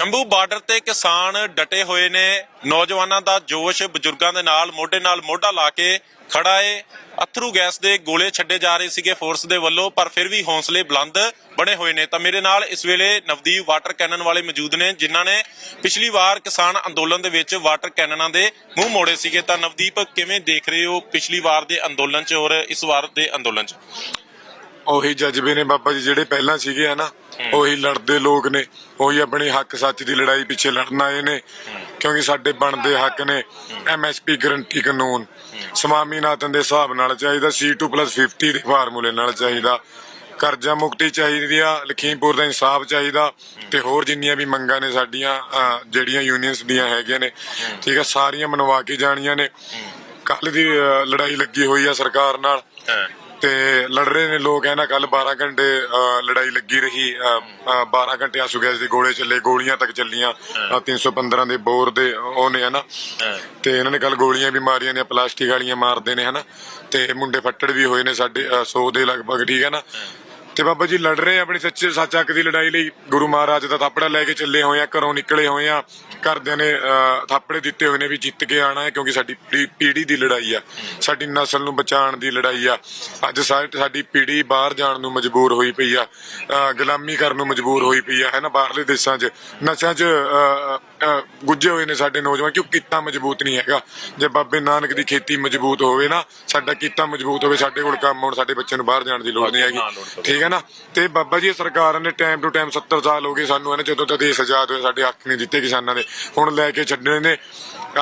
Shambhu border ਤੇ ਕਿਸਾਨ ਡਟੇ ਹੋਏ ਨੇ। ਨੌਜਵਾਨਾਂ ਦਾ ਜੋਸ਼ ਬਜ਼ੁਰਗਾਂ ਦੇ ਨਾਲ, ਮੋਢੇ ਨਾਲ ਮੋਢਾ ਲਾ ਕੇ ਖੜਾ ਏ। ਅਥਰੂ ਗੈਸ ਦੇ ਗੋਲੇ ਛੱਡੇ ਜਾ ਰਹੇ ਸੀਗੇ ਫੋਰਸ ਦੇ ਵੱਲੋਂ, ਪਰ ਫਿਰ ਵੀ ਹੌਸਲੇ ਬੁਲੰਦ ਬਣੇ ਹੋਏ ਨੇ। ਤਾਂ ਮੇਰੇ ਨਾਲ ਇਸ ਵੇਲੇ ਨਵਦੀਪ ਵਾਟਰ ਕੈਨਨ ਵਾਲੇ ਮੌਜੂਦ ਨੇ, ਜਿਨ੍ਹਾਂ ਨੇ ਪਿਛਲੀ ਵਾਰ ਕਿਸਾਨ ਅੰਦੋਲਨ ਦੇ ਵਿੱਚ ਵਾਟਰ ਕੈਨਨਾਂ ਦੇ ਮੂੰਹ ਮੋੜੇ ਸੀਗੇ। ਤਾਂ ਨਵਦੀਪ, ਕਿਵੇਂ ਦੇਖ ਰਹੇ ਹੋ ਪਿਛਲੀ ਵਾਰ ਦੇ ਅੰਦੋਲਨ 'ਚ ਔਰ ਇਸ ਵਾਰ ਦੇ ਅੰਦੋਲਨ 'ਚ? ਉਹੀ ਜਜ਼ਬੇ ਨੇ ਬਾਬਾ ਜੀ ਜਿਹੜੇ ਪਹਿਲਾਂ ਸੀਗੇ ਆ ਨਾ ਉਹੀ ਲੜਦੇ ਲੋਕ ਨੇ ਉਹੀ ਆਪਣੇ ਹੱਕ ਸੱਚ ਦੀ ਲੜਾਈ ਪਿੱਛੇ ਲੜਨ ਆਏ ਨੇ ਕਿਉਂਕਿ ਸਾਡੇ ਬਣਦੇ ਹੱਕ ਨੇ ਐਮਐਸਪੀ ਗਰੰਟੀ ਕਾਨੂੰਨ ਸਵਾਮੀਨਾਥਨ ਦੇ ਹਿਸਾਬ ਨਾਲ ਚਾਹੀਦਾ C2+50 ਦੇ ਫਾਰਮੂਲੇ ਨਾਲ ਚਾਹੀਦਾ ਕਰਜ਼ਾ ਮੁਕਤੀ ਚਾਹੀਦੀ ਆ ਲਖੀਮਪੁਰ ਦਾ ਇਨਸਾਫ ਚਾਹੀਦਾ ਤੇ ਹੋਰ ਜਿੰਨੀਆਂ ਵੀ ਮੰਗਾਂ ਨੇ ਸਾਡੀਆਂ ਅਹ, ਜਿਹੜੀਆਂ ਯੂਨੀਅਨਸ ਦੀਆਂ ਹੈਗੀਆਂ ਨੇ ਠੀਕ ਆ ਸਾਰੀਆਂ ਮਨਵਾ ਕੇ ਜਾਣੀਆਂ ਨੇ। ਕੱਲ ਦੀ ਅਹ, ਲੜਾਈ ਲੱਗੀ ਹੋਈ ਆ ਸਰਕਾਰ ਨਾਲ। ਤੇ ਲੜ ਰਹੇ ਨੇ ਲੋਕ ਹੈ ਨਾ ਕੱਲ 12 ਘੰਟੇ ਲੜਾਈ ਲੱਗੀ ਰਹੀ। ਅਹ, ਅਹ, 12 ਘੰਟੇ ਆਸੂ ਗੈਸ ਦੇ ਗੋਲੇ ਚੱਲੇ ਗੋਲੀਆਂ ਤੱਕ ਚੱਲੀਆਂ। ਅਹ, 315 ਦੇ ਬੋਰ ਦੇ ਉਹ ਨੇ ਹਨਾ? ਤੇ ਇਹਨਾਂ ਨੇ ਕੱਲ ਗੋਲੀਆਂ ਵੀ ਮਾਰੀਆਂ ਨੇ ਪਲਾਸਟਿਕ ਵਾਲੀਆਂ ਮਾਰਦੇ ਨੇ ਹਨਾ? ਤੇ ਮੁੰਡੇ ਫੱਟੜ ਵੀ ਹੋਏ ਨੇ ਸਾਡੇ 100 ਦੇ ਲਗਭਗ ਠੀਕ ਹੈ ਨਾ? ਤੇ ਬਾਬਾ ਜੀ ਲੜ ਰਹੇ ਆ ਆਪਣੀ ਸੱਚੇ ਸੱਚ ਹੱਕ ਦੀ ਲੜਾਈ ਲਈ। ਗੁਰੂ ਮਹਾਰਾਜ ਦਾ ਥਾਪੜਾ ਲੈ ਕੇ ਚੱਲੇ ਹੋਏ ਆ ਘਰੋਂ ਨਿਕਲੇ ਹੋਏ ਆ। ਘਰਦਿਆਂ ਨੇ ਥਾਪੜੇ ਦਿੱਤੇ ਹੋਏ ਨੇ ਵੀ ਜਿੱਤ ਕੇ ਆਣਾ ਹੈ ਕਿਉਂਕਿ ਸਾਡੀ ਪੀ- ਪੀੜ੍ਹੀ ਦੀ ਲੜਾਈ ਆ। ਸਾਡੀ ਨਸਲ ਨੂੰ ਬਚਾਉਣ ਦੀ ਲੜਾਈ ਆ। ਅੱਜ ਸਾਡੀ ਪੀੜ੍ਹੀ ਬਾਹਰ ਜਾਣ ਨੂੰ ਮਜਬੂਰ ਹੋਈ ਪਈ ਆ। ਗੁਲਾਮੀ ਕਰਨ ਨੂੰ ਮਜਬੂਰ ਹੋਈ ਪਈ ਆ ਹੈ ਨਾ? ਬਾਹਰਲੇ ਦੇਸ਼ਾਂ 'ਚ। ਨਸ਼ਿਆਂ 'ਚ ਗੁੱਝੇ ਹੋਏ ਨੇ ਸਾਡੇ ਨੌਜਵਾਨ ਕਿਉਂ ਕੀਤਾ ਮਜ਼ਬੂਤ ਨਹੀਂ ਹੈਗਾ? ਜੇ ਬਾਬੇ ਨਾਨਕ ਦੀ ਖੇਤੀ ਮਜ਼ਬੂਤ ਹੋਵੇ ਨਾ ਸਾਡਾ ਕੀਤਾ ਮਜ਼ਬੂਤ ਹੋਵੇ ਸਾਡੇ ਕੋਲ ਕੰਮ ਹੋਣ ਸਾਡੇ ਬੱਚੇ ਨੂੰ ਬਾਹਰ ਜਾਣ ਦੀ ਲੋੜ ਨਹੀਂ ਹੈਗੀ। ਠੀਕ ਹੈ ਨਾ? ਤੇ ਬਾਬਾ ਜੀ ਸਰਕਾਰ ਨੇ ਟਾਈਮ ਟੂ ਟਾਈਮ 70 ਸਾਲ ਹੋ ਗਏ ਸਾਨੂੰ, ਇਹਨੇ ਜਦੋਂ ਦਾ ਦੇਸ਼ ਆਜ਼ਾਦ ਹੋਇਆ ਸਾਡੇ ਹੱਕ ਨਹੀਂ ਦਿੱਤੇ ਕਿਸਾਨਾਂ ਦੇ। ਹੁਣ ਲੈ ਕੇ ਛੱਡਣੇ ਨੇ।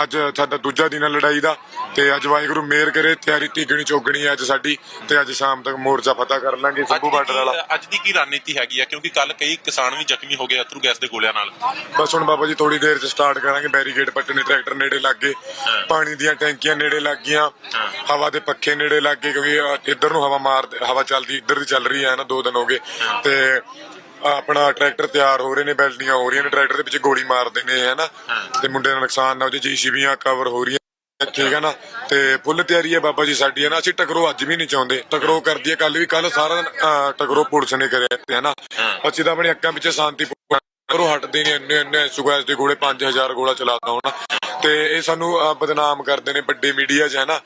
ਅੱਜ ਸਾਡਾ ਦੂਜਾ ਦਿਨ ਹੈ ਲੜਾਈ ਦਾ ਤੇ ਅੱਜ ਵਾਹਿਗੁਰੂ ਮਿਹਰ ਕਰੇ ਤਿਆਰੀ ਤੀਗਣੀ ਚੋਗਣੀ ਹੈ ਅੱਜ ਸਾਡੀ ਤੇ ਅੱਜ ਸ਼ਾਮ ਤੱਕ ਮੋਰਚਾ ਫਤਹ ਕਰ ਲਾਂਗੇ ਸੰਭੂ ਬਾਰਡਰ ਵਾਲਾ। ਅੱਜ ਦੀ ਕੀ ਰਣਨੀਤੀ ਹੈਗੀ ਆ? ਕਿਉਂਕਿ ਕੱਲ ਕਈ ਕਿਸਾਨ ਵੀ ਜ਼ਖਮੀ ਹੋ ਗਏ ਅਥਰੂ ਗੈਸ ਦੇ ਗੋਲਿਆਂ ਨਾਲ। ਬਸ ਹੁਣ ਬਾਬਾ ਜੀ ਥੋੜੀ ਦੇਰ ਚ ਸਟਾਰਟ ਕਰਾਂਗੇ ਬੈਰੀਕੇਡ ਪੱਟਣੇ ਟਰੈਕਟਰ ਨੇੜੇ ਲੱਗ ਗਏ ਪਾਣੀ ਦੀਆਂ ਟੈਂਕੀਆਂ ਨੇੜੇ ਲੱਗ ਗਈਆਂ ਹਵਾ ਦੇ ਪੱਖੇ ਨੇੜੇ ਲੱਗ ਗਏ ਕਿਉਂਕਿ ਇੱਧਰ ਨੂੰ ਹਵਾ ਮਾਰ ਹਵਾ ਚੱਲਦੀ ਇੱਧਰ ਦੀ ਚੱਲ ਰਹੀ ਹੈ ਨਾ ਦੋ ਦਿਨ ਹੋ ਗਏ। ਤੇ ਆਪਣਾ ਟਰੈਕਟਰ ਤਿਆਰ ਹੋ ਰਹੇ ਨੇ ਬੈਲਟੀਆਂ ਹੋ ਰਹੀਆਂ ਨੇ ਟਰੈਕਟਰ ਦੇ ਵਿੱਚ ਗੋਲੀ ਮਾਰਦੇ ਨੇ ਹੈ ਨਾ? ਤੇ ਮੁੰਡੇ ਦਾ ਨੁਕਸਾਨ ਨਾ ਹੋ ਜੇ ਜੀਸੀਬੀਆਂ ਕਵਰ ਹੋ ਰਹੀਆਂ ਠੀਕ ਹੈ ਨਾ? ਤੇ ਫੁੱਲ ਤਿਆਰੀ ਹੈ ਬਾਬਾ ਜੀ ਸਾਡੀ ਹੈ ਨਾ? ਅਸੀਂ ਟਕਰੋ ਅੱਜ ਵੀ ਨਹੀਂ ਚਾਹੁੰਦੇ। ਟਕਰੋ ਕਰਦੀ ਹੈ ਕੱਲ ਵੀ ਕੱਲ ਸਾਰਾ ਦਿਨ ਅਹ, ਟਕਰੋ ਪੁਲਿਸ ਨੇ ਕਰਿਆ ਤੇ ਹੈ ਨਾ? ਅਸੀਂ ਤਾਂ ਆਪਣੀ ਅੱਖਾਂ ਵਿੱਚ ਸ਼ਾਂਤੀ ਕਰੋ ਹਟਦੇ ਨਹੀਂ ਇੰਨੇ ਇੰਨੇ ਸੁਗਾਸ ਦੇ ਗੋਲੇ 5000 ਗੋਲਾ ਚਲਾਤਾ ਹੋਣਾ। ਤੇ ਇਹ ਸਾਨੂੰ ਅਹ, ਬਦਨਾਮ ਕਰਦੇ ਨੇ ਵੱਡੇ ਮੀਡੀਆ 'ਚ ਹੈ ਨਾ?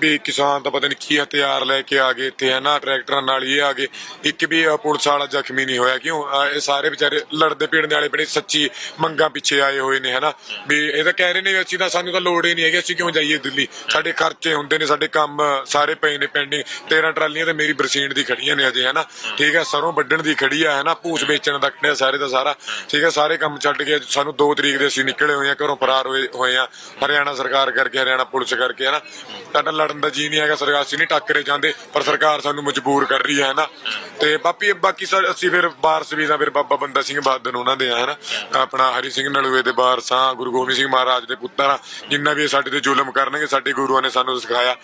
ਵੀ ਕਿਸਾਨ ਤਾਂ ਪਤਾ ਨਹੀਂ ਕੀ ਹਥਿਆਰ ਲੈ ਕੇ ਆ ਗਏ ਇੱਥੇ ਹੈ ਟਰੈਕਟਰਾਂ ਨਾਲ ਇਹ ਆ ਗਏ। ਇੱਕ ਵੀ ਪੁਲਿਸ ਵਾਲਾ ਜ਼ਖਮੀ ਨਹੀਂ ਹੋਇਆ। ਕਿਉਂ? ਇਹ ਸਾਰੇ ਵਿਚਾਰੇ ਲੜਦੇ ਪੀੜਨ ਵਾਲੇ ਬੜੀ ਸੱਚੀ ਮੰਗਾਂ ਪਿੱਛੇ ਆਏ ਹੋਏ ਨੇ ਹੈ ਵੀ ਇਹ ਤਾਂ ਕਹਿ ਰਹੇ ਨੇ ਅਸੀਂ ਤਾਂ, ਸਾਨੂੰ ਤਾਂ ਲੋੜ ਹੀ ਨਹੀਂ ਹੈਗੀ, ਅਸੀਂ ਕਿਉਂ ਜਾਈਏ ਦਿੱਲੀ? ਸਾਡੇ ਖਰਚੇ ਹੁੰਦੇ ਨੇ, ਸਾਡੇ ਕੰਮ ਸਾਰੇ ਪਏ ਨੇ ਪੈਂਡਿੰਗ 13 ਟਰਾਲੀਆਂ ਤੇ ਮੇਰੀ ਬਰਸੀਨ ਦੀ ਖੜੀਆਂ ਨੇ ਅਜੇ, ਹਨਾ? ਠੀਕ ਹੈ, ਸਰੋਂ ਵੱਢਣ ਦੀ ਖੜੀ ਆ, ਹਨਾ? ਭੂਸ ਵੇਚਣ ਦਾ ਖੜਿਆ ਸਾਰੇ ਦਾ ਸਾਰਾ। ਠੀਕ ਹੈ, ਸਾਰੇ ਕੰਮ ਛੱਡ ਕੇ ਸਾਨੂੰ 2 ਤਰੀਕ ਦੇ ਅਸੀਂ ਨਿਕਲੇ ਹੋਏ ਆ ਘਰੋਂ ਫਰਾਰ ਹੋਏ ਹੋਏ ਆ ਹਰਿਆਣਾ ਸਰਕਾਰ ਕਰਕੇ, ਹਰਿਆਣਾ ਪੁਲਿਸ ਕਰਕੇ, ਹਨਾ? ਸਾਡਾ ਲੜਨ ਦਾ ਜੀ ਨਹੀਂ ਹੈਗਾ, ਸਰਕਾਰ ਅਸੀਂ ਨਹੀਂ ਟੱਕਰੇ ਜਾਂਦੇ, ਪਰ ਸਰਕਾਰ ਸਾਨੂੰ ਮਜਬੂਰ ਕਰ ਰਹੀ ਹੈ ਨਾ? ਤੇ ਬਾਕੀ ਬਾਕੀ ਸਰ ਅਸੀਂ ਫਿਰ ਵਾਰਸ ਵੀ ਦਾ ਫਿਰ ਬਾਬਾ ਬੰਦਾ ਸਿੰਘ ਬਹਾਦਰ ਉਹਨਾਂ ਦੇ ਆ ਹੈ। ਨਾ ਆਪਣਾ ਹਰੀ ਸਿੰਘ ਨਲੂਏ ਦੇ ਵਾਰਸਾਂ ਗੁਰੂ ਗੋਬਿੰਦ ਸਿੰਘ ਮਹਾਰਾਜ ਦੇ ਪੁੱਤਰ ਆ ਜਿੰਨਾ ਵੀ ਸਾਡੇ ਤੇ ਜ਼ੁਲਮ ਕਰਨਗੇ ਸਾਡੇ ਗੁਰੂਆਂ ਨੇ ਸਾਨੂੰ ਸਿਖਾਇਆ।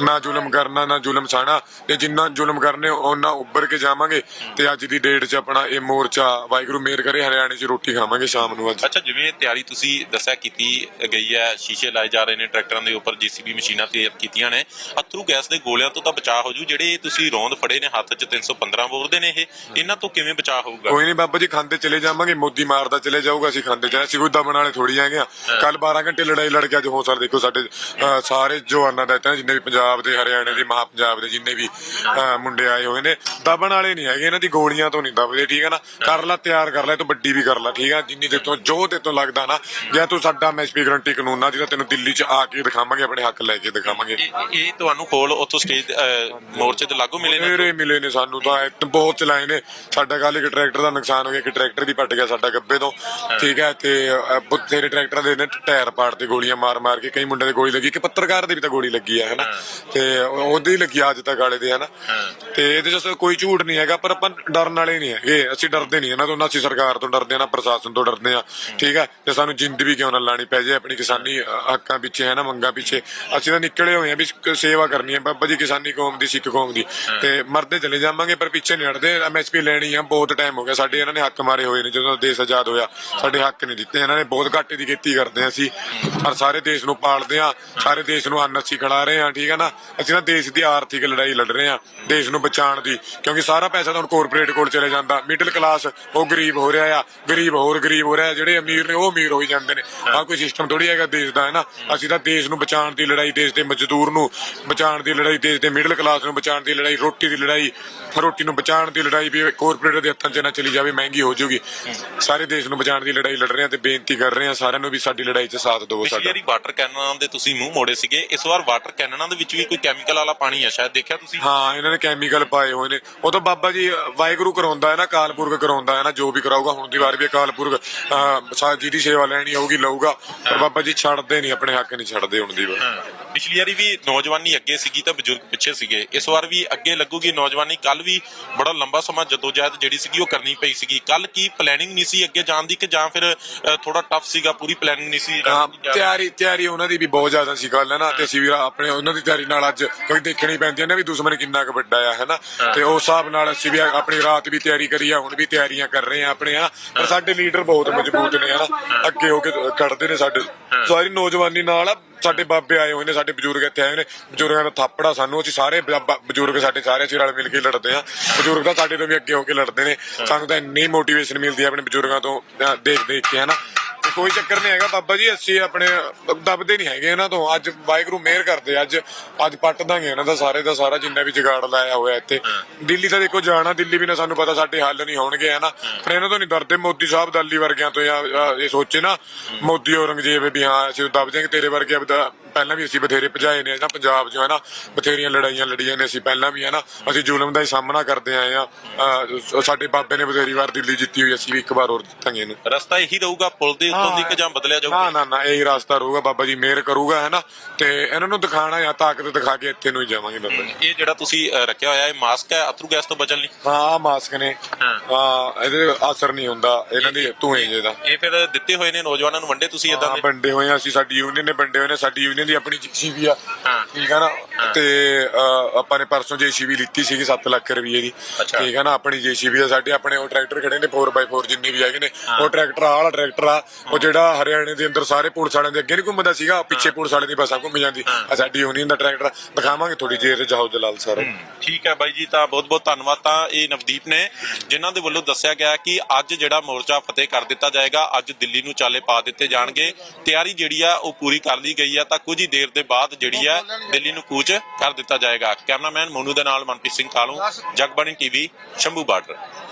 ਨਾ ਜ਼ੁਲਮ ਕਰਨਾ ਨਾ ਜ਼ੁਲਮ ਸਾਣਾ ਤੇ ਜਿੰਨਾ ਜ਼ੁਲਮ ਕਰਨੇ ਉਹਨਾਂ ਉੱਭਰ ਕੇ ਜਾਵਾਂਗੇ। ਤੇ ਅੱਜ ਦੀ ਡੇਟ 'ਚ ਆਪਣਾ ਇਹ ਮੋਰਚਾ ਵਾਹਿਗੁਰੂ ਮੇਰ ਕਰੇ ਹਰਿਆਣੇ 'ਚ ਰੋਟੀ ਖਾਵਾਂਗੇ ਸ਼ਾਮ ਨੂੰ ਅੱਜ। ਅੱਛਾ ਜਿਵੇਂ ਤਿਆਰੀ ਤੁਸੀਂ ਦੱਸਿਆ ਕੀਤੀ ਗਈ ਹੈ ਸ਼ੀਸ਼ੇ ਲਾਏ ਜਾ ਰਹੇ ਨੇ ਟਰੈਕਟਰਾਂ ਦੇ ਉੱਪਰ ਜੀਸੀਬੀ ਮਸ਼ੀਨਾਂ ਤੇ ਕੀਤੀਆਂ ਨੇ। ਅਥਰੂ ਗੈਸ ਦੇ ਗੋਲਿਆਂ ਤੋਂ ਤਾਂ ਬਚਾਅ ਹੋ ਜੂ ਜਿਹੜੇ ਤੁਸੀਂ ਰੌਂਦ ਫੜੇ ਨੇ ਹੱਥ 'ਚ 315 ਬੋਰ ਦੇ ਨੇ ਇਹ। ਇਹਨਾਂ ਤੋਂ ਕਿਵੇਂ ਬਚਾਅ ਹੋਊਗਾ? ਕੋਈ ਨਹੀਂ ਬਾਬਾ ਜੀ ਖਾਂਦੇ ਚਲੇ ਜਾਵਾਂਗੇ ਮੋਦੀ ਮਾਰਦਾ ਚਲੇ ਜਾਊਗਾ ਅਸੀਂ ਖਾਂਦੇ ਜਾਏ ਅਸੀਂ ਕੋਈ ਦਮਨ ਵਾਲੇ ਥੋੜੀ ਆਏਗੇ ਕੱਲ 12 ਘੰਟੇ ਲੜਾਈ ਲੜ ਕੇ ਅੱਜ ਹੋ ਸਰ ਦੇਖੋ ਸਾਡੇ ਅਹ, ਸਾਰੇ ਜਵਾਨਾਂ ਦਾ ਇੱਥੇ ਜਿੰਨੇ ਵੀ ਪੰਜਾਬ ਦੇ ਹਰਿਆਣੇ ਦੇ ਮਹਾ ਪੰਜਾਬ ਦੇ ਜਿੰਨੇ ਵੀ ਅਹ, ਮੁੰਡੇ ਆਏ ਹੋਏ ਨੇ ਦਬਣ ਵਾਲੇ ਨਹੀਂ ਹੈਗੇ ਇਹਨਾਂ ਦੀ ਗੋਲੀਆਂ ਤੋਂ ਨਹੀਂ ਦਬਦੇ ਠੀਕ ਹੈ ਨਾ? ਕਰ ਲੈ ਤਿਆਰ ਕਰ ਲੈ ਤੂੰ ਵੱਡੀ ਵੀ ਕਰ ਲੈ ਠੀਕ ਹੈ ਜਿੰਨੀ ਤੇ ਤੋਂ ਜੋ ਤੇ ਤੋਂ ਲੱਗਦਾ ਨਾ ਜੇ ਤੂੰ ਸਾਡਾ ਐਮਐਸਪੀ ਗਰੰਟੀ ਕਾਨੂੰਨ ਆ ਜਿਹਦਾ ਤੈਨੂੰ ਦਿੱਲੀ 'ਚ ਆ ਕੇ ਦਿਖਾਵਾਂਗੇ ਆਪਣੇ ਹੱਕ ਲੈ ਕੇ ਦਿਖਾਵਾਂਗੇ। ਇਹ ਇਹ ਤੁਹਾਨੂੰ ਕੋਲ ਉੱਥੋਂ ਸਟੇਜ ਮੋਰਚੇ ਤੇ ਲਾਗੂ ਮਿਲੇ ਨੇ? ਮੇਰੇ ਮਿਲੇ ਨੇ ਸਾਨੂੰ ਤਾਂ ਬਹੁਤ ਚਲਾਏ ਨੇ। ਸਾਡਾ ਕੱਲ ਇੱਕ ਟਰੈਕਟਰ ਦਾ ਨੁਕਸਾਨ ਹੋ ਗਿਆ। ਕਿ ਟਰੈਕਟਰ ਵੀ ਪੱਟ ਗਿਆ ਸਾਡਾ ਗੱਬੇ ਤੋਂ। ਠੀਕ ਹੈ ਤੇ ਬਥੇਰੇ ਟਰੈਕਟਰਾਂ ਦੇ ਨੇ ਟਾਇਰ ਪਾੜ ਤੇ ਗੋਲੀਆਂ ਮਾਰ ਮਾਰ ਕੇ ਕਈ ਮੁੰਡੇ ਦੇ ਗੋਲੀ ਲੱਗੀ। ਕਿ ਪੱਤਰਕਾਰ ਦੇ ਵੀ ਤਾਂ ਗੋਲੀ ਲੱਗੀ ਹੈ ਹਨਾ? ਤੇ ਉਹ- ਉਹਦੀ ਹੀ ਲੱਗੀ ਅੱਜ ਤੱਕ ਵਾਲੇ ਦੇ ਹਨਾ? ਤੇ ਇਹਦੇ ਚ ਕੋਈ ਝੂਠ ਨਹੀਂ ਹੈਗਾ ਪਰ ਆਪਾਂ ਡਰਨ ਵਾਲੇ ਨਹੀਂ ਹੈਗੇ। ਅਸੀਂ ਡਰਦੇ ਨਹੀਂ ਇਹਨਾਂ ਤੋਂ ਨਾ ਅਸੀਂ ਸਰਕਾਰ ਤੋਂ ਡਰਦੇ ਨਾ ਪ੍ਰਸ਼ਾਸਨ ਤੋਂ ਡਰਦੇ ਆ। ਠੀਕ ਹੈ ਤੇ ਸਾਨੂੰ ਜਿੰਦ ਵੀ ਕਿਉਂ ਨਾ ਲਾਣੀ ਪੈ ਜਾਏ ਆਪਣੀ ਕਿਸਾਨੀ ਹੱਕਾਂ ਪਿੱਛੇ ਹੈ ਨਾ ਮੰਗਾਂ ਪਿੱਛੇ। ਅਸੀਂ ਤਾਂ ਨਿਕਲੇ ਹੋਏ ਆ ਵੀ ਸੇਵਾ ਕਰਨੀ ਹੈ। ਬਾਬਾ ਜੀ ਕਿਸਾਨੀ ਕੌਮ ਦੀ ਸਿੱਖ ਕੌਮ ਦੀ। ਤੇ ਮਰਦੇ ਚਲੇ ਜਾਵਾਂਗੇ ਪਰ ਪਿੱਛੇ ਨਹੀਂ ਹਟਦੇ ਐਮਐਸਪੀ ਲੈਣੀ ਆ, ਬਹੁਤ ਟਾਈਮ ਹੋ ਗਿਆ। ਸਾਡੇ ਇਹਨਾਂ ਨੇ ਹੱਕ ਮਾਰੇ ਹੋਏ ਨੇ, ਜਦੋਂ ਦੇਸ਼ ਆਜ਼ਾਦ ਹੋਇਆ, ਸਾਡੇ ਹੱਕ ਨਹੀਂ ਦਿੱਤੇ। ਇਹਨਾਂ ਨੇ ਬਹੁਤ ਘਾਟੇ ਦੀ ਖੇਤੀ ਕਰਦੇ ਹਾਂ ਅਸੀਂ। ਪਰ ਸਾਰੇ ਦੇਸ਼ ਨੂੰ ਪਾਲਦੇ ਆ, ਸਾਰੇ ਦੇਸ਼ ਨੂੰ ਅੰਨ ਅਸੀਂ ਖਿਲਾ ਰਹੇ ਆ, ਠੀਕ ਹੈ ਨਾ? ਅਸੀਂ ਨਾ ਦੇਸ਼ ਦੀ ਆਰਥਿਕ ਲੜਾਈ ਲੜ ਰਹੇ ਆ, ਦੇਸ਼ ਨੂੰ ਬਚਾਉਣ ਦੀ। ਕਿਉਂਕਿ ਸਾਰਾ ਪੈਸਾ ਤਾਂ ਕਾਰਪੋਰੇਟ ਕੋਲ ਚਲੇ ਜਾਂਦਾ। ਮਿਡਲ ਕਲਾਸ ਉਹ ਗਰੀਬ ਹੋ ਰਿਹਾ ਆ, ਗਰੀਬ ਹੋਰ ਗਰੀਬ ਹੋ ਰਿਹਾ, ਜਿਹੜੇ ਅਮੀਰ ਨੇ, ਉਹ ਅਮੀਰ ਹੋਈ ਜਾਂਦੇ ਨੇ। ਆ ਕੋਈ ਸਿਸਟਮ ਥੋੜੀ ਹੈਗਾ ਦੇਸ਼ ਦਾ, ਹੈ ਨਾ? ਅਸੀਂ ਤਾਂ ਦੇਸ਼ ਨੂੰ ਬਚਾਉਣ ਦੀ ਲੜਾਈ, ਦੇਸ਼ ਦੇ ਮਜ਼ਦੂਰ ਨੂੰ ਬਚਾਉਣ ਦੀ ਲੜਾਈ, ਦੇਸ਼ ਦੇ ਮਿਡਲ ਕਲਾਸ ਨੂੰ ਬਚਾਉਣ ਦੀ ਲੜਾਈ, ਰੋਟੀ ਦੀ ਲੜਾਈ, ਰੋਟੀ ਨੂੰ ਬਚਾਉਣ ਦੀ ਲੜਾਈ ਵੀ ਕਾਰਪੋਰੇਟ ਦੇ ਹੱਥਾਂ 'ਚ ਨਾ ਚਲੀ ਜਾਵੇ ਮਹਿੰਗੀ ਹੋ ਜਾਊਗੀ। ਸਾਰੇ ਦੇਸ਼ ਨੂੰ ਬਚਾਉਣ ਦੀ ਲੜਾਈ ਲੜ ਰਹੇ ਆ ਤੇ ਬੇਨਤੀ ਕਰ ਰਹੇ ਆ ਸਾਰਿਆਂ ਨੂੰ ਵੀ ਸਾਡੀ ਲੜਾਈ 'ਚ ਸਾਥ ਦਿਓ ਪਿਛਲੀ ਸਾਡਾ। ਵਾਰੀ ਵਾਟਰ ਕੈਨਨਾਂ ਦੇ ਤੁਸੀਂ ਮੂੰਹ ਮੋੜੇ ਸੀਗੇ ਇਸ ਵਾਰ ਵਾਟਰ ਕੈਨਨਾਂ ਦੇ ਵਿੱਚ ਵੀ ਕੋਈ ਕੈਮੀਕਲ ਵਾਲਾ ਪਾਣੀ ਹੈ ਸ਼ਾਇਦ ਦੇਖਿਆ ਤੁਸੀਂ? ਹਾਂ ਇਹਨਾਂ ਨੇ ਕੈਮੀਕਲ ਪਾਏ ਹੋਏ ਨੇ। ਉਹ ਤਾਂ ਬਾਬਾ ਜੀ ਵਾਹਿਗੁਰੂ ਕਰਾਉਂਦਾ ਹੈ ਨਾ ਕਾਲਪੁਰਖ ਕਰਾਉਂਦਾ ਹੈ ਨਾ ਜੋ ਵੀ ਕਰਾਊਗਾ ਹੁਣ ਦੀ ਵਾਰ ਵੀ ਕਾਲਪੁਰਖ ਅਹ, ਸਾ ਜਿਹਦੀ ਸੇਵਾ ਲੈਣੀ ਹੋਊਗੀ ਲਊਗਾ। ਪਰ ਬਾਬਾ ਜੀ ਛੱਡਦੇ ਨਹੀਂ ਆਪਣੇ ਹੱਕ ਨਹੀਂ ਛੱਡਦੇ ਹੁਣ ਦੀ ਵਾਰ। ਪਿਛਲੀ ਵਾਰੀ ਵੀ ਨੌਜਵਾਨੀ ਅੱਗੇ ਸੀਗੀ ਤਾਂ ਬਜ਼ੁਰਗ ਪਿੱਛੇ ਸੀਗੇ। ਇਸ ਵਾਰ ਵੀ ਅੱਗੇ ਲੱਗੂਗੀ ਨੌਜਵਾਨੀ ਕੱਲ ਵੀ ਬੜਾ ਲੰਬਾ ਸਮਾਂ ਜਦੋਜਹਿਦ ਜਿਹੜੀ ਸੀਗੀ ਉਹ ਕਰਨੀ ਪਈ ਸੀਗੀ। ਕੱਲ ਕੀ ਪਲੈਨਿੰਗ ਨਹੀਂ ਸੀ ਅੱਗੇ ਜਾਣ ਦੀ ਕਿ ਜਾਂ ਫਿਰ ਥੋੜਾ ਟਫ ਸੀਗਾ ਪੂਰੀ ਪਲੈਨਿੰਗ ਨਹੀਂ ਸੀ? ਹਾਂ ਤਿਆਰੀ ਤਿਆਰੀ ਉਹਨਾਂ ਦੀ ਵੀ ਬਹੁਤ ਜ਼ਿਆਦਾ ਸੀ ਗੱਲ ਹੈ ਨਾ? ਤੇ ਅਸੀਂ ਵੀ ਆਪਣੇ ਉਹਨਾਂ ਦੀ ਤਿਆਰੀ ਨਾਲ ਅੱਜ ਕਿਉਂਕਿ ਦੇਖਣੀ ਪੈਂਦੀ ਹੈ ਨਾ ਵੀ ਦੁਸ਼ਮਣ ਕਿੰਨਾ ਕੁ ਵੱਡਾ ਆ ਹੈ ਨਾ? ਤੇ ਉਸ ਹਿਸਾਬ ਨਾਲ ਅਸੀਂ ਵੀ ਆਪਣੀ ਰਾਤ ਵੀ ਤਿਆਰੀ ਕਰੀ ਆ ਹੁਣ ਵੀ ਤਿਆਰੀਆਂ ਕਰ ਰਹੇ ਆ ਆਪਣੇ ਆ ਪਰ ਸਾਡੇ ਲੀਡਰ ਬਹੁਤ ਮਜ਼ਬੂਤ ਨੇ ਹਨਾ ਅੱਗੇ ਹੋ ਕੇ ਕੱਢਦੇ ਨੇ ਸਾਡੇ। ਸਾਰੀ ਨੌਜਵਾਨੀ ਨਾਲ ਆ ਸਾਡੇ ਬਾਬੇ ਆਏ ਹੋਏ ਨੇ ਸਾਡੇ ਬਜ਼ੁਰਗ ਇੱਥੇ ਆਏ ਨੇ। ਬਜ਼ੁਰਗਾਂ ਦਾ ਥਾਪੜਾ ਸਾਨੂੰ ਅਸੀਂ ਸਾਰੇ ਬ- ਬ- ਬਜ਼ੁਰਗ ਸਾਡੇ ਸਾਰੇ ਅਸੀਂ ਰਲ ਮਿਲ ਕੇ ਲੜਦੇ ਆ ਬਜ਼ੁਰਗ ਤਾਂ ਸਾਡੇ ਤੋਂ ਵੀ ਅੱਗੇ ਹੋ ਕੇ ਲੜਦੇ ਨੇ। ਸਾਨੂੰ ਤਾਂ ਇੰਨੀ ਮੋਟੀਵੇਸ਼ਨ ਮਿਲਦੀ ਹੈ ਆਪਣੇ ਬਜ਼ੁਰਗਾਂ ਤੋਂ ਦੇਖ ਦੇਖ ਕੇ ਹਨਾ? ਕੋਈ ਚੱਕਰ ਨਹੀਂ ਹੈਗਾ ਬਾਬਾ ਜੀ ਅਸੀਂ ਆਪਣੇ ਦਬਦੇ ਨਹੀਂ ਹੈਗੇ ਇਹਨਾਂ ਤੋਂ। ਅੱਜ ਵਾਹਿਗੁਰੂ ਮਿਹਰ ਕਰਦੇ ਅੱਜ ਅੱਜ ਪੱਟ ਦਾਂਗੇ ਇਹਨਾਂ ਦਾ ਸਾਰੇ ਦਾ ਸਾਰਾ ਜਿੰਨਾ ਵੀ ਜਗਾੜ ਲਾਇਆ ਹੋਇਆ ਇੱਥੇ। ਦਿੱਲੀ ਤਾਂ ਦੇਖੋ ਜਾਣਾ ਦਿੱਲੀ ਵੀ ਨਾ ਸਾਨੂੰ ਪਤਾ ਸਾਡੇ ਹੱਲ ਨਹੀਂ ਹੋਣਗੇ ਹਨਾ ਪਰ ਇਹਨਾਂ ਤੋਂ ਨਹੀਂ ਡਰਦੇ ਮੋਦੀ ਸਾਹਿਬ ਦਾਲੀ ਵਰਗਿਆਂ ਤੋਂ ਜਾਂ ਜਾਂ ਇਹ ਸੋਚੇ ਨਾ ਮੋਦੀ ਔਰੰਗਜ਼ੇਬ ਵੀ ਹਾਂ ਅਸੀਂ ਦਬ ਜਾਾਂਗੇ ਤੇਰੇ ਵਰਗੇ ਅਬਦਾ- ਪਹਿਲਾਂ ਵੀ ਅਸੀਂ ਬਥੇਰੇ ਭਜਾਏ ਨੇ ਨਾ ਪੰਜਾਬ 'ਚ ਹਨਾ ਬਥੇਰੀਆਂ ਲੜਾਈਆਂ ਲੜੀਆਂ ਨੇ ਅਸੀਂ ਪਹਿਲਾਂ ਵੀ ਹਨਾ ਅਸੀਂ ਜ਼ੁਲਮ ਦਾ ਹੀ ਸਾਹਮਣਾ ਕਰਦੇ ਆਏ ਆ ਸਾਡੇ ਬਾਬੇ ਨੇ ਬਥੇਰੀ ਵਾਰ ਦਿੱਲੀ ਜਿੱਤੀ ਹੋਈ ਅਸੀਂ ਵੀ ਇੱਕ ਵਾਰ ਹੋਰ ਜਿੱਤਾਂਗੇ ਇਹਨੂੰ। ਰਸਤਾ ਇਹੀ ਰਹੂਗਾ ਪੁਲ ਦੇ ਉੱਤੋਂ ਦੀ ਕਿ ਜਾਂ ਬਦਲਿਆ ਨਾ ਜਾਊਗਾ? ਨਾ ਨਾ ਇਹੀ ਰਸਤਾ ਰਹੂਗਾ ਬਾਬਾ ਜੀ ਮਿਹਰ ਕਰੂਗਾ ਹੈ ਨਾ ਤੇ ਇਹਨਾਂ ਨੂੰ ਦਿਖਾਣਾ ਆ ਤਾਕਤ ਦਿਖਾ ਕੇ ਇੱਥੇ ਨੂੰ ਹੀ ਜਾਵਾਂਗੇ ਬਾਬਾ ਜੀ। ਇਹ ਜਿਹੜਾ ਤੁਸੀਂ ਅ, ਰੱਖਿਆ ਹੋਇਆ ਇਹ ਮਾਸਕ ਹੈ ਅਥਰੂ ਗੈਸ ਤੋਂ ਬਚਣ ਲਈ? ਹਾਂ ਆਹ ਮਾਸਕ ਨੇ। ਹਾਂ। ਹਾਂ ਇਹਦੇ ਅਸਰ ਨਹੀਂ ਹੁੰਦਾ ਇਹਨਾਂ ਦੀ ਧੂਏ ਜੇ ਦਾ। ਇਹ ਫਿਰ ਦਿੱਤੇ ਹੋਏ ਨੇ ਨੌਜਵਾਨਾਂ ਨੂੰ ਵੰਡੇ ਤੁਸੀਂ ਇਦਾਂ ਹਾਂ ਦੇ? ਵੰਡੇ ਹੋਏ ਆ ਅਸੀਂ ਸਾਡੀ ਯੂਨੀਅਨ ਨੇ ਵੰਡੇ ਹੋਏ ਨੇ ਸਾਡੀ ਯੂਨੀਅਨ ਦੀ ਆਪਣੀ ਜੀਸੀਬੀ ਆ। ਹਾਂ। ਠੀਕ ਆ ਨਾ? ਤੇ ਆਪਾਂ ਨੇ ਪਰਸੋਂ ਜੀਸੀਬੀ ਲਿੱਤੀ ਸੀਗੀ 7 ਲੱਖ ਰੁਪਏ ਦੀ। ਅੱਛਾ। ਠੀਕ ਆ ਨਾ? ਆਪਣੀ ਜੀਸੀਬੀ ਆ ਸਾਡੇ ਆਪਣੇ ਉਹ ਟਰੈਕਟਰ ਖੜੇ ਨੇ 4x4 ਜਿੰਨੇ ਵੀ ਹੈਗੇ ਨੇ। ਉਹ ਟਰੈਕਟਰ ਆਹ ਵਾਲਾ ਟਰੈਕਟਰ ਆ। ਉਹ ਜਿਹੜਾ ਹਰਿਆਣੇ ਦੇ ਅੰਦਰ ਸਾਰੇ ਪੁਲਿਸ ਵਾਲਿਆਂ ਦੇ ਅੱਗੇ ਨਹੀਂ ਘੁੰਮਦਾ ਸੀਗਾ ਪਿੱਛੇ ਪੁਲਿਸ ਵਾਲਿਆਂ ਦੀ ਬੱਸਾਂ ਘੁੰਮ ਜਾਂਦੀ ਆ ਸਾਡੀ ਯੂਨੀਅਨ ਦਾ ਟਰੈਕਟਰ। ਦਿਖਾਵਾਂਗੇ ਥੋੜੀ ਜਿਹੀ ਜਾਓ ਜਲਾਲ ਸਰ ਠੀਕ ਹੈ ਬਾਈ ਜੀ ਤਾਂ ਬਹੁਤ ਬਹੁਤ ਧੰਨਵਾਦ। ਤਾਂ ਇਹ ਨਵਦੀਪ ਨੇ ਜਿਨ੍ਹਾਂ ਦੇ ਵੱਲੋਂ ਦੱਸਿਆ ਗਿਆ ਕਿ ਅੱਜ ਜਿਹੜਾ ਮੋਰਚਾ ਫਤਿਹ ਕਰ ਦਿੱਤਾ ਜਾਏਗਾ ਅੱਜ ਦਿੱਲੀ ਨੂੰ ਚਾਲੇ ਪਾ ਦਿੱਤੇ ਜਾਣਗੇ। ਤਿਆਰੀ ਜਿਹੜੀ ਆ ਉਹ ਪੂਰੀ ਕਰ ਲਈ ਗਈ ਆ ਤਾਂ ਕੁਝ ਹੀ ਦੇਰ ਦੇ ਬਾਅਦ ਜਿਹੜੀ ਆ ਦਿੱਲੀ ਨੂੰ ਕੂਚ ਕਰ ਦਿੱਤਾ ਜਾਏਗਾ। ਕੈਮਰਾਮੈਨ ਮੋਨੂ ਦੇ ਨਾਲ ਮਨਪ੍ਰੀਤ ਸਿੰਘ ਕਾਲੂ ਜਗਬਾਣੀ ਟੀਵੀ ਸ਼ੰਭੂ ਬਾਰਡਰ।